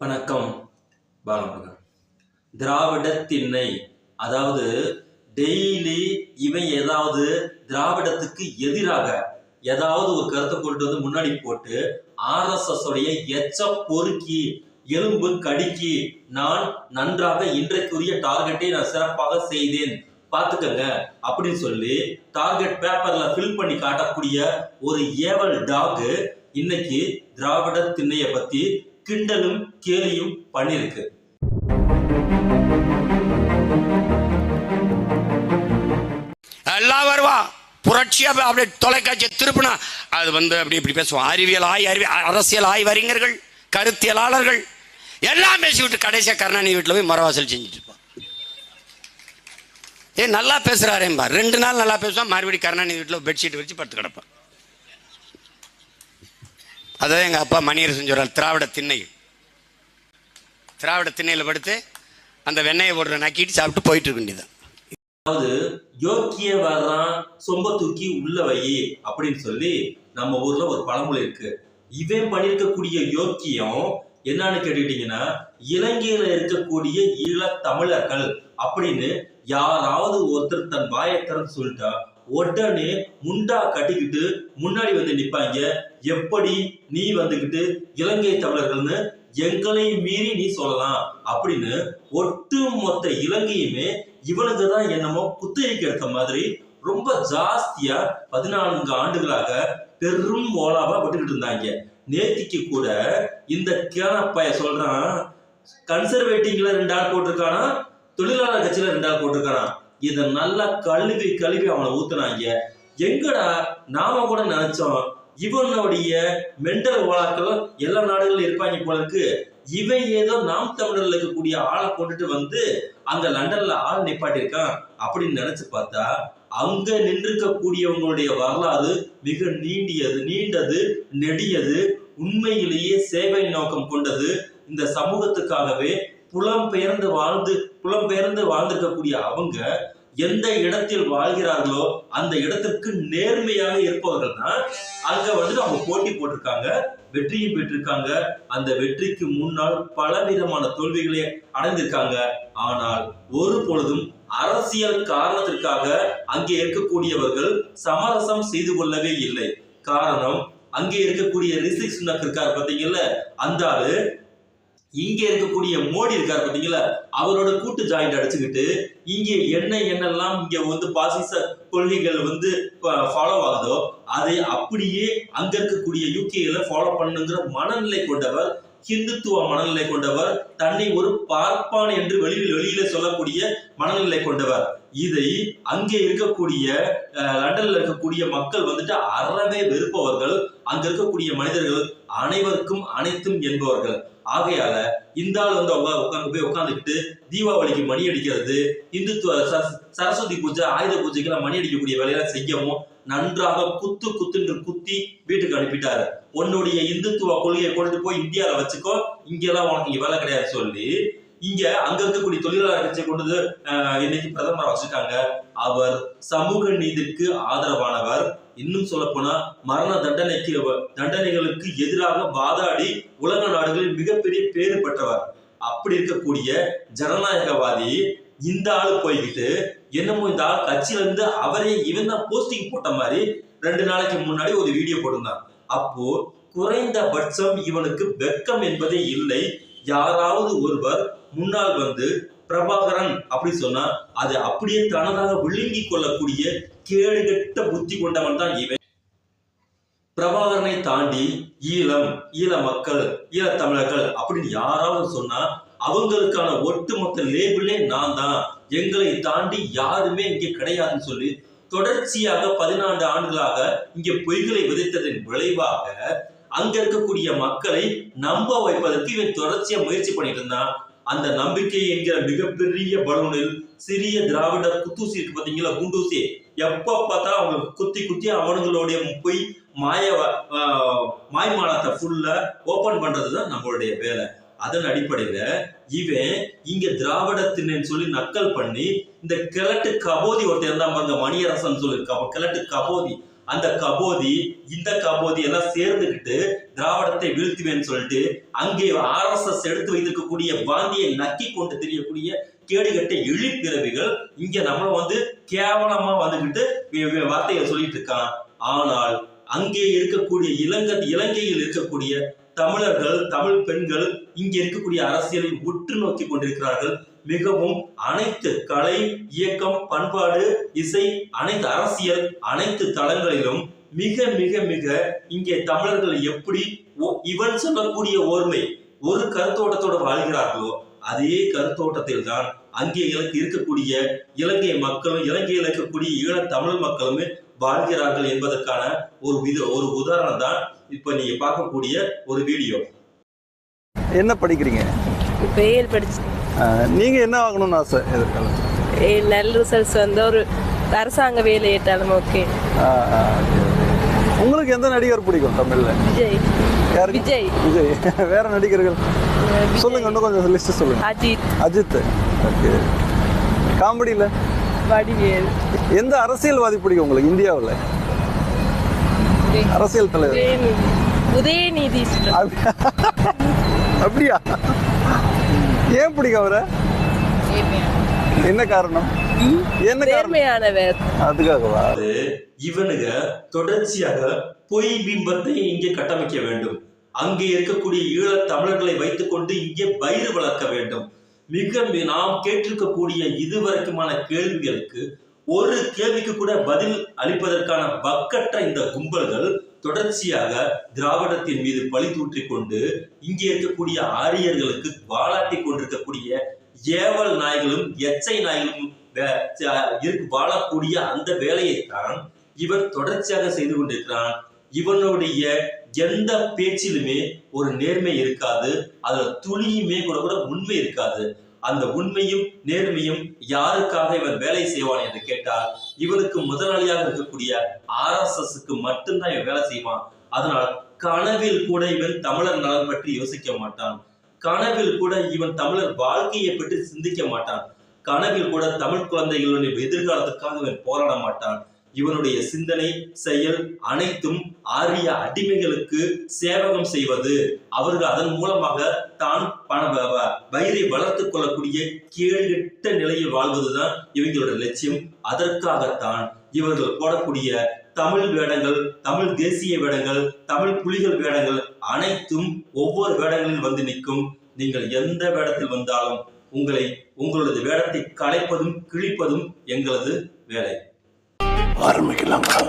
வணக்கம். பாலமுருகன். திராவிட திண்ணை அதாவது டெய்லி இவன் ஏதாவது திராவிடத்துக்கு எதிராக ஏதாவது ஒரு கருத்தை கொண்டு வந்து முன்னாடி போட்டு ஆர்எஸ்எஸ் உடைய எச்ச பொறுக்கி எலும்பு கடிக்கி நான் நன்றாக இன்றைக்குரிய டார்கெட்டை நான் சிறப்பாக செய்தேன். பார்த்துக்கங்க. அப்படின்னு சொல்லி டார்கெட் பேப்பர்ல ஃபில் பண்ணி காட்டக்கூடிய ஒரு ஏவல் டாக் இன்னைக்கு திராவிட திண்ணையை பத்தி கிண்டலும் கேலியும் பண்ணிருக்கு. எல்லாம் வருவான் புரட்சியா அப்படியே தொலைக்காட்சியை திருப்பினா அது வந்து அப்படி இப்படி பேசுவான் அறிவியல் ஆய் அறிவி அரசியல் ஆய்வறிஞர்கள் கருத்தியலாளர்கள். எல்லாம் பேசிவிட்டு கடைசியா கருணாநிதி வீட்டில் போய் மரவாசல் செஞ்சுட்டு இருப்பான் ஏ நல்லா பேசுறாரேம்பா ரெண்டு நாள் நல்லா பேசுவான் மறுபடியும் கருணாநிதி வீட்டில் பெட்ஷீட் வச்சு படுத்து கிடப்பான் அதான் எங்க அப்பா மணியரசன் சொல்றார் திராவிட திண்ணை. திராவிட திண்ணையில் படுத்து அந்த வெண்ணெயை போடுற நக்கிட்டு சாப்பிட்டு போயிட்டு இருக்க வேண்டியதான் அதாவது யோக்கிய வர்றான் சொம்ப தூக்கி உள்ள வை அப்படின்னு சொல்லி நம்ம ஊர்ல ஒரு பழமொழி இருக்கு. இவன் பண்ணியிருக்கக்கூடிய யோக்கியம் என்னன்னு கேட்டுக்கிட்டீங்கன்னா இலங்கையில இருக்கக்கூடிய ஈழத் தமிழர்கள் அப்படின்னு யாராவது ஒருத்தர் தன் வாயத்தரன்னு சொல்லிட்டா உடனே முண்டா கட்டிக்கிட்டு முன்னாடி வந்து நிப்பாங்க. எப்படி நீ வந்துகிட்டு இலங்கை தமிழர்கள்னு எங்களை மீறி நீ சொல்லலாம் அப்படின்னு ஒட்டு மொத்த இலங்கையுமே இவனுக்கு தான் என்னமோ குத்தகைக்கு எடுத்த மாதிரி ரொம்ப ஜாஸ்தியா பதினான்கு ஆண்டுகளாக பெரும் ஓலாவா விட்டுக்கிட்டு இருந்தாங்க. நேத்திக்கு கூட இந்த கேனப்பைய சொல்றான் கன்சர்வேட்டிங்ல ரெண்டு ஆள் போட்டிருக்கானா? தொழிலாளர் கட்சியில ரெண்டு ஆள் போட்டிருக்கானா? இதை நல்லா கழுவி கழுவி அவனை ஊத்துனாங்க. எங்கடா நாம கூட நினைச்சோம் இவனுடைய மெண்டல் ஓலாக்கள் எல்லா நாடுகளிலும் இருப்பாங்க போல இருக்கு. இவன் ஏதோ நாம் தமிழர்ல இருக்கக்கூடிய ஆளை கொண்டுட்டு வந்து அங்க லண்டன்ல ஆள் நிப்பாட்டிருக்கான் அப்படின்னு நினைச்சு பார்த்தா அங்க நின்றிருக்கக்கூடியவங்களுடைய வரலாறு மிக நீண்டியது நீண்டது நெடியது உண்மையிலேயே சேவை நோக்கம் கொண்டது இந்த சமூகத்துக்காகவே புலம்பெயர்ந்து வாழ்ந்து புலம்பெயர்ந்து வாழ்ந்திருக்கக்கூடிய அவங்க எந்த இடத்தில் வாழ்கிறார்களோ அந்த இடத்திற்கு நேர்மையாக இருப்பவர்கள் தான் அங்க வந்துட்டு அவங்க போட்டி போட்டிருக்காங்க வெற்றியும் பெற்றிருக்காங்க. அந்த வெற்றிக்கு முன்னால் பலவிதமான தோல்விகளை அடைந்திருக்காங்க. ஆனால் ஒரு பொழுதும் அரசியல் காரணத்திற்காக அங்கே இருக்கக்கூடியவர்கள் சமரசம் செய்து கொள்ளவே இல்லை. காரணம் அங்கே இருக்கக்கூடிய ரிஷி சுனக் இருக்கார் பாத்தீங்கல்ல அந்த ஆளு இங்க இருக்கக்கூடிய மோடி இருக்கார் பாத்தீங்களா அவரோட கூட்டு ஜாயிண்ட் அடிச்சுக்கிட்டு இங்க என்ன என்னெல்லாம் இங்க வந்து பாசிச கொள்கைகள் வந்து ஃபாலோ ஆகுதோ அதை அப்படியே அங்க இருக்கக்கூடிய யூகேல ஃபாலோ பண்ணுங்கிற மனநிலை கொண்டவர் ஹிந்துத்துவ மனநிலை கொண்டவர் தன்னை ஒரு பார்ப்பான் என்று வெளியில் வெளியில சொல்லக்கூடிய மனநிலை கொண்டவர். இதை அங்கே இருக்கக்கூடிய லண்டன்ல இருக்கக்கூடிய மக்கள் வந்துட்டு அறவே வெறுப்பவர்கள். அங்க இருக்கக்கூடிய மனிதர்கள் அனைவருக்கும் அனைத்தும் என்பவர்கள். ஆகையால இந்த ஆள் வந்து அவங்க உட்காந்து போய் உட்காந்துக்கிட்டு தீபாவளிக்கு மணி அடிக்கிறது இந்துத்துவ சரஸ்வதி பூஜை ஆயுத பூஜைக்கெல்லாம் மணி அடிக்கக்கூடிய வேலையெல்லாம் செய்யவும் நன்றாக குத்து குத்துன்று குத்தி வீட்டுக்கு அனுப்பிட்டாரு. உன்னுடைய இந்துத்துவ கொள்கையை கொண்டு போய் இந்தியாவில வச்சுக்கோ இங்கெல்லாம் உனக்கு இங்க வேலை கிடையாது சொல்லி இங்க அங்க இருக்கக்கூடிய தொழிலாளர் கட்சியை கொண்டு ஆஹ், இன்னைக்கு பிரதமர் வச்சிருக்காங்க? அவர் சமூக நீதிக்கு ஆதரவானவர். இன்னும் சொல்ல போனா மரண தண்டனைக்கு தண்டனைகளுக்கு எதிராக வாதாடி உலக நாடுகளில் மிகப்பெரிய பேறு பெற்றவர். அப்படி இருக்கக்கூடிய ஜனநாயகவாதி இந்த ஆளு போய்கிட்டு என்னமோ இந்த ஆள் கட்சியில இருந்து அவரே இவன் தான் போஸ்டிங் போட்ட மாதிரி ரெண்டு நாளைக்கு முன்னாடி ஒரு வீடியோ போட்டிருந்தான் அப்போ குறைந்தபட்சம் இவனுக்கு வெட்கம் என்பதே இல்லை. யாராவது ஒருவர் முன்னால் வந்து பிரபாகரன் அப்படி சொன்னா அது அப்படியே தனதாக விழுங்கி கொள்ளக்கூடிய கேடுகெட்ட புத்தி கொண்டவன் தான் இவன். பிரபாகரனை தாண்டி ஈழம் ஈழ மக்கள் ஈழ தமிழர்கள் அப்படின்னு யாராவது சொன்னா அவங்களுக்கான ஒட்டுமொத்த லேபிளே நான் தான். எங்களை தாண்டி யாருமே இங்கே கிடையாதுன்னு சொல்லி தொடர்ச்சியாக பதினான்கு ஆண்டுகளாக இங்கே பொய்களை விதைத்ததன் விளைவாக அங்க இருக்கக்கூடிய மக்களை நம்ப வைப்பதற்கு இவன் தொடர்ச்சியா முயற்சி பண்ணிட்டு இருந்தான். அந்த நம்பிக்கை என்கிற மிகப்பெரிய பலூனில் சிறிய திராவிட குத்தூசி இருக்கு பாத்தீங்களா குண்டூசி. எப்ப பார்த்தா அவங்க குத்தி குத்தி அவனுங்களுடைய போய் மாய மாய்மானத்தை ஃபுல்லாக ஓப்பன் ஓபன் பண்றதுதான் நம்மளுடைய வேலை. அதன் அடிப்படையில இவன் இங்க திராவிடத்தின்னு சொல்லி நக்கல் பண்ணி இந்த கிழட்டு கபோதி ஒருத்தர் இருந்தா பாருங்க மணியரசன் சொல்லி கிழட்டு கபோதி. அந்த கபோதி இந்த கபோதி எல்லாம் சேர்ந்துக்கிட்டு திராவிடத்தை வீழ்த்துவேன்னு சொல்லிட்டு அங்கே ஆர்எஸ்எஸ் எடுத்து வைத்திருக்கக்கூடிய வாந்தியை நக்கி கொண்டு தெரியக்கூடிய கேடுகட்ட இழிப்பிறவிகள் இங்க நம்மள வந்து கேவலமா வந்துகிட்டு வார்த்தையை சொல்லிட்டு இருக்கான். ஆனால் அங்கே இருக்கக்கூடிய இலங்கை இலங்கையில் இருக்கக்கூடிய தமிழர்கள் தமிழ் பெண்கள் இங்கே இருக்கக்கூடிய அரசியலை உற்று நோக்கி கொண்டிருக்கிறார்கள். மிகவும் அனைத்து கலை இயக்கம் பண்பாடு இசை அனைத்து அரசியல் அனைத்து தளங்களிலும் மிக மிக மிக இங்கே தமிழர்கள் எப்படி ஒ- இவன் சொல்லக்கூடிய ஓர்மை ஒரு கருத்தோட்டத்தோட வாழ்கிறார்களோ அதே கருத்தோட்டத்தில் தான் அங்கே இல- இருக்கக்கூடிய இலங்கை மக்களும் இலங்கையில் இருக்கக்கூடிய ஈழ தமிழ் மக்களுமே வாழ்கிறார்கள் என்பதற்கான ஒரு வித ஒரு உதாரணம் தான் இப்ப நீங்க பார்க்கக்கூடிய ஒரு வீடியோ. என்ன படிக்கிறீங்க? ஏழு படிச்சு அஹ், நீங்க என்ன ஆகணும்னு ஆசை? எதிர்காலம் நல்ல ரிசல்ட்ஸ் வந்து ஒரு அரசாங்க வேலை ஏற்றாலும் ஓகே. உங்களுக்கு எந்த நடிகர் பிடிக்கும் தமிழ்ல? விஜய்? விஜய். விஜய். வேற நடிகர்கள்? சொல்லுங்க இன்னும் கொஞ்சம் லிஸ்ட் சொல்லுங்க. அஜித். அஜித். ஓகே. காமெடியில? வடிவேல். எந்த அரசியல்வாதி பிடிக்கும் உங்களுக்கு இந்தியாவுல? அரசியல் தலைவர். உதயநிதி அப்படியா? ஏன் பிடிக்கும் அவரை? என்ன காரணம்? என்ன நேர்மையானவர். அதுக்காகவா? இவனுங்க தொடர்ச்சியாக பொய் பிம்பத்தை இங்கே கட்டமைக்க வேண்டும். அங்கே இருக்கக்கூடிய ஈழத் தமிழர்களை வைத்துக்கொண்டு இங்கே பயிர் வளர்க்க வேண்டும். மிக நாம் கேட்டிருக்கக்கூடிய இதுவரைக்குமான கேள்விகளுக்கு ஒரு கேள்விக்கு கூட பதில் அளிப்பதற்கான பக்கற்ற இந்த கும்பல்கள் தொடர்ச்சியாக திராவிடத்தின் மீது பழி தூற்றிக் கொண்டு இங்கே இருக்கக்கூடிய ஆரியர்களுக்கு வாலாட்டி கொண்டிருக்கக்கூடிய ஏவல் நாய்களும் எச்சை நாய்களும் வாழக்கூடிய அந்த வேலையைத்தான் இவன் தொடர்ச்சியாக செய்து கொண்டிருக்கிறான் இவனுடைய எந்த பேச்சிலுமே ஒரு நேர்மை இருக்காது. அதுல துளியுமே கூட கூட உண்மை இருக்காது. அந்த உண்மையும் நேர்மையும் யாருக்காக இவர் வேலை செய்வான் என்று கேட்டால் இவனுக்கு முதலாளியாக இருக்கக்கூடிய ஆர்எஸ்எஸ்க்கு மட்டும்தான் இவன் வேலை செய்வான். அதனால் கனவில் கூட இவன் தமிழர் நலன் பற்றி யோசிக்க மாட்டான். கனவில் கூட இவன் தமிழர் வாழ்க்கையை பற்றி சிந்திக்க மாட்டான். கனவில் கூட தமிழ் குழந்தைகளுடைய எதிர்காலத்துக்காக இவன் போராட மாட்டான். இவனுடைய சிந்தனை செயல் அனைத்தும் ஆரிய அடிமைகளுக்கு சேவகம் செய்வது. அவர்கள் அதன் மூலமாக தான் பண வயிறை வளர்த்துக் கொள்ளக்கூடிய கேடுகட்ட நிலையில் வாழ்வதுதான் இவங்களோட லட்சியம். அதற்காகத்தான் இவர்கள் போடக்கூடிய தமிழ் வேடங்கள் தமிழ் தேசிய வேடங்கள் தமிழ் புலிகள் வேடங்கள் அனைத்தும் ஒவ்வொரு வேடங்களில் வந்து நிற்கும். நீங்கள் எந்த வேடத்தில் வந்தாலும் உங்களை உங்களது வேடத்தை கலைப்பதும் கிழிப்பதும் எங்களது வேலை. ஆரம்பிக்கலாங்களா